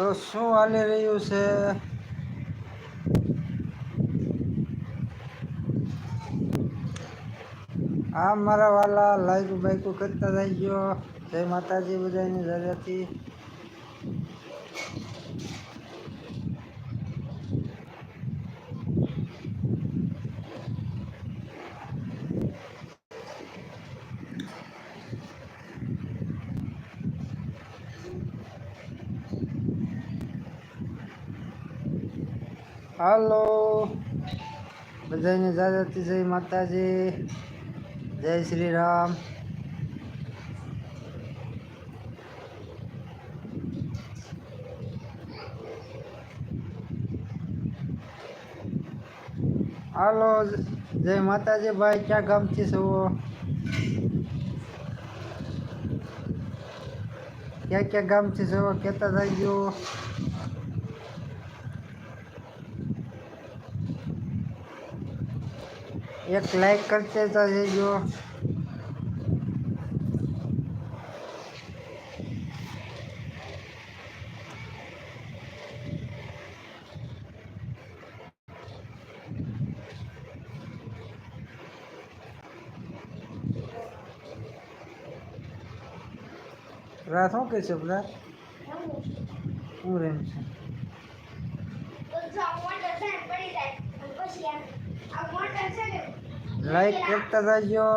તો શું હાલી રહ્યું છે? આ મારા વાલા લાઈક બાઈક કરતા થઈ ગયો. જય માતાજી બધાની જરૂરથી હાલો બધાને જાજાતી જય માતાજી જય શ્રી રામ હાલો જય માતાજી ભાઈ ક્યાં ગામથી છો ક્યાં ક્યાં ગામથી છો કહેતા થઈ ગયો એક લાઈક કરતે તો જજો રાત શું કે છે બધા તેરો કરતા રહેજો.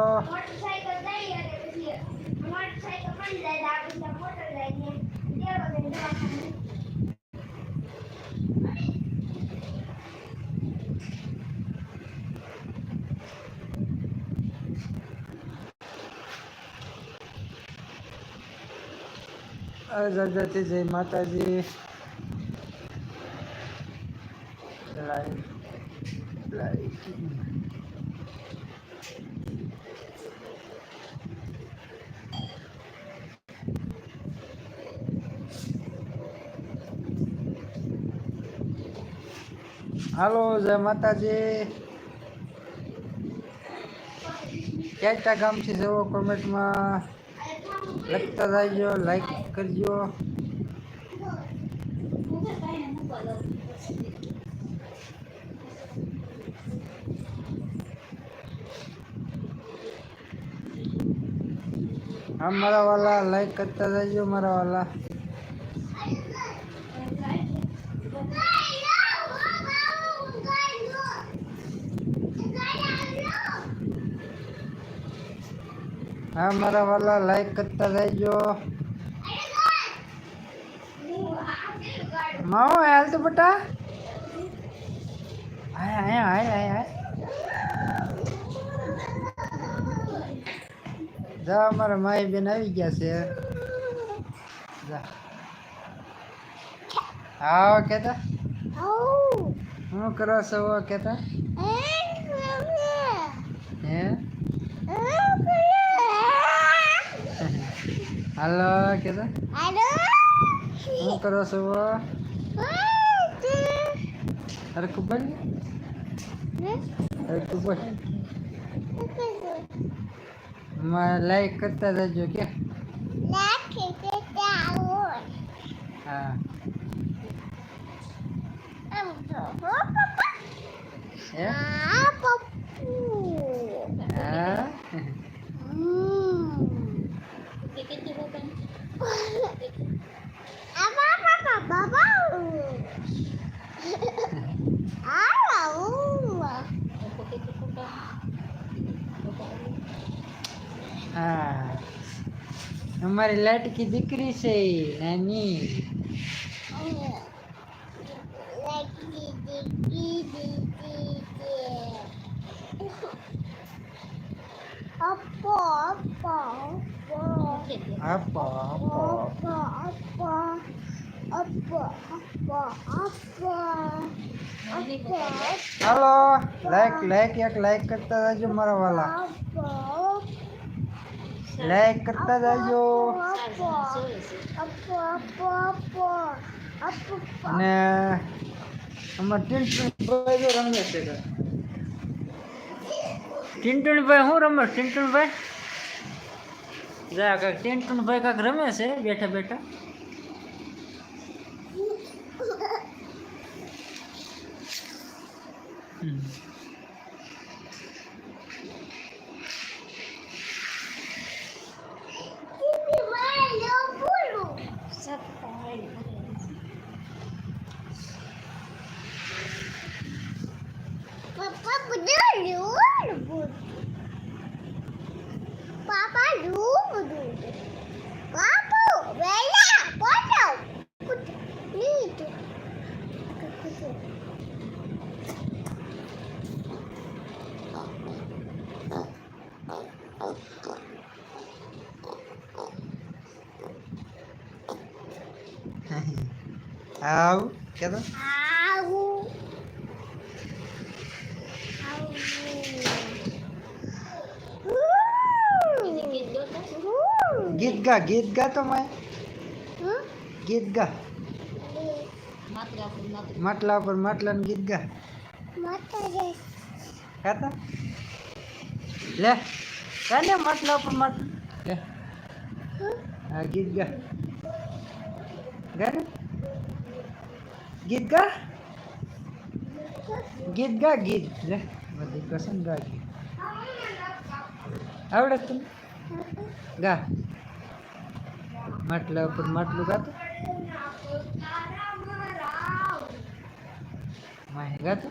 અજગતી જય માતાજી. લાઈક લાઈક હાલો જય માતાજી ક્યાં ગામથી જવો કોમેન્ટમાં લખતા જજો લાઈક કરજો હા મારા વાલા લાઈક કરતા જજો મારા વાલા હા મારા વાલા લાઈક કરતા રહેજો. માવો હાલ તો બટા. હાય હાય હાય હાય હાય. જા અમારા માય બેન આવી ગયા છે. જા. હા કેતા. હું કરો છો કેતા? હે? હાલો કેતા? શું કરો છો? અરે કુબલ અરે કુબલ લાઈક કરતા જજો કે? હા. હે? હા હા? અમારી લાટકી દીકરી છે નાની Apa, apa, apa. આપો આપો Apa, apa, apa, apa, apa, apa, hello like like એક લાઈક લાઈક કરતા જાજો અને અમારા ટીન્ટુનભાઈ જો રમે છે ઘરે. ટિન્ટુભાઈ શું રમે ટીન્ટુનભાઈ જા કાંઈક ટિન્ટુભાઈ કાક રમે છે? બેઠા બેઠા? આવું કે તો આવું આવું ગીત ગા ગીત ગા તો માય ગીત ગા માટલા ઉપર માટલાનું ગીત ગા ગાતા લે કાને માટલા ઉપર માટલું લે હા ગીત ગા ગા ને ગીત ગા ગીત ગા ગીત લે બધી કસમ ગા ગીત આવડે છે તને ગા માટલા ઉપર માટલું ગાતો માહે ગાતો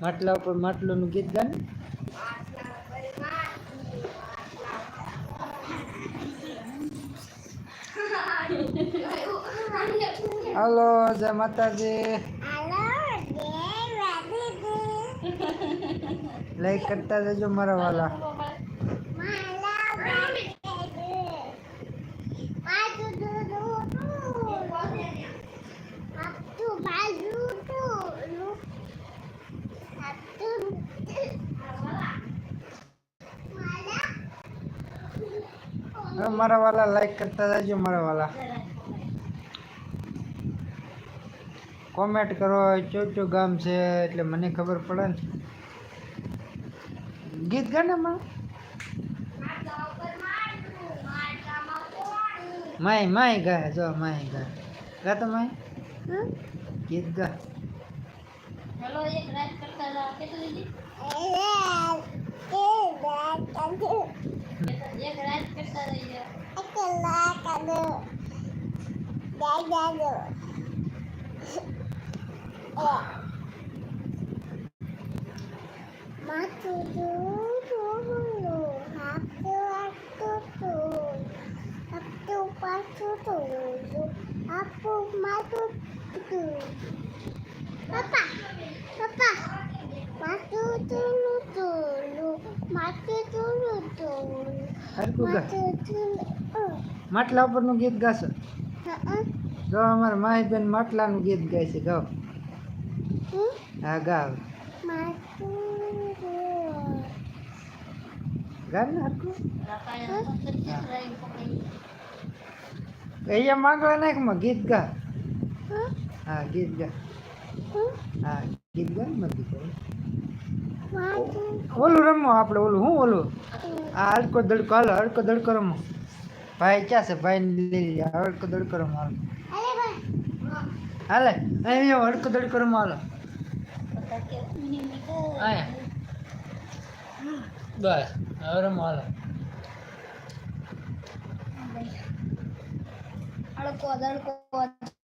માટલા ઉપર માટલુંનું ગીત ગાને હાલો જય માતાજી. લાઈક કરતા જજો મારા વાલા. મારા વાલા. લાઈક કરતા જજો મારા વાલા. કોમેન્ટ કરો ચોચું ગામ છે એટલે મને ખબર પડે ને ગીત ગાને માં માય માય ગા જો માય ગા ગા તો માય ગીત ગા હેલો એક રાત કરતા હતા કેટલું દીધી એક રાત કરતા રહી ગયા Papa, papa, matu dulu dulu, matu dulu dulu, હરકું ગા. Oh, માટલા ઉપરનું ગીત ગાશો uh, જો અમારા માહી બેન માટલાનું ગીત ગાય છે ગાઓ પકડી અહીંયા માંગવા નાખમાં ગીત ગા. હા, ગીત ગા. હા, ગીત ગા matu. ઓલું રમો આપણે ઓલું, હું ઓલું. આ હડકો દડકો, હાલો હડકો દડકો રમો. ભાઈ ક્યાં છે? ભાઈ લઈ હડકો દડકો રમો હાલો અહીંયા હડકો દડકો રમો હાલો અહીંયા. બસ હવે રમો હાલો. અડકો દડકો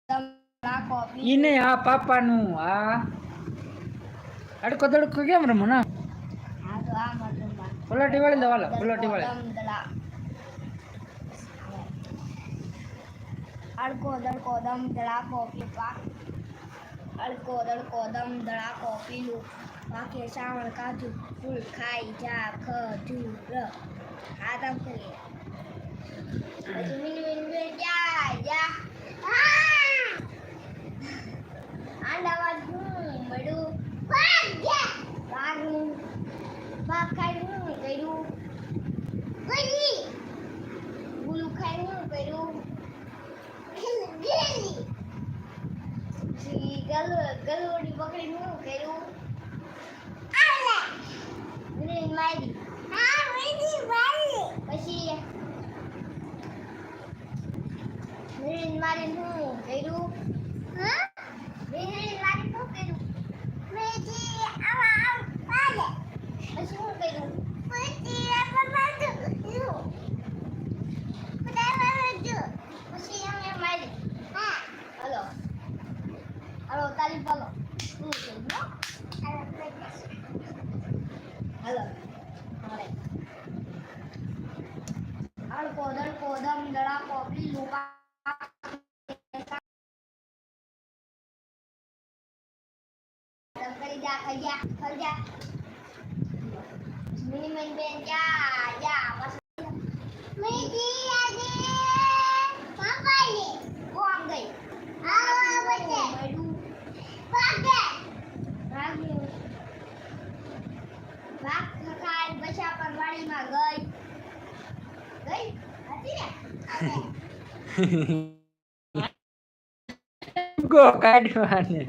દમ રાખો ઈ નહીં આ પાપાનું આ. અડકો દડકો કેમ રમો ના? પલોટી વાળી દો હાલો પલોટી વાળી. અડકો દડકો દમ ધડાકો પીપા અડકો દડકો દમ ધડાકો પીલું પાકે શ્રાવણ કાજુ ફૂલ ખાઈ જા ખજૂર આ તમ કરીએ પછી મીન મીન મીન જા જા આંડાવાદ હું મળ્યું વાગનું વાગ ખાઈ હું કર્યું ગુલું ખાઈ હું કર્યું ગલોડી પકડીને હું કર્યું? ગ્રીન મારી પછી ગ્રીન મારી હું કર્યું? कोदळ कोदम दळा कोबली लुका કરી જા ખાઈ જા ખાઈ જા મિની મિની બેન જા જા બસ મીઠી આજે પપ્પા ને કોમ ગઈ આવો બચ્ચે પાકે લઈ કાઢવાને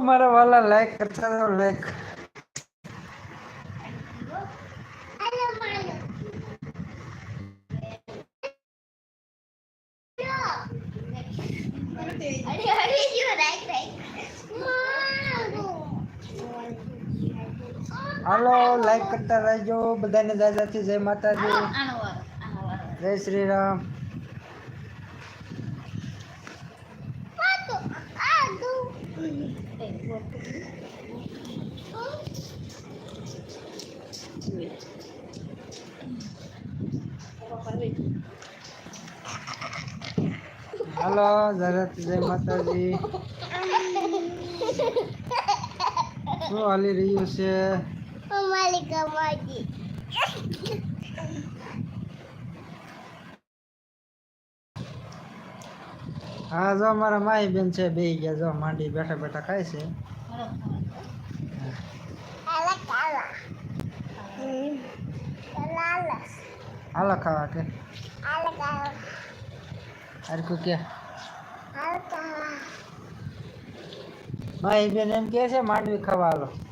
મારા વાલા લાઈક કરતા like હાલો લાઈક કરતા રહેજો બધાને દાદાથી જય માતાજી આનો વારો આનો વારો જય શ્રી રામ પાતો આદુ હાલો દાદાથી જય માતાજી શું હાલી રહ્યું છે અમારી કમાજી હા જો અમારા માઈ બેન છે બે ગયા જો માંડી બેઠા બેઠા ખાય છે આલા કાલા કાલા હાલો ખાવા કે આલા કાલા હરખું કે આલા કાલા માઈ બેન એમ કે છે માંડવી ખાવા હાલો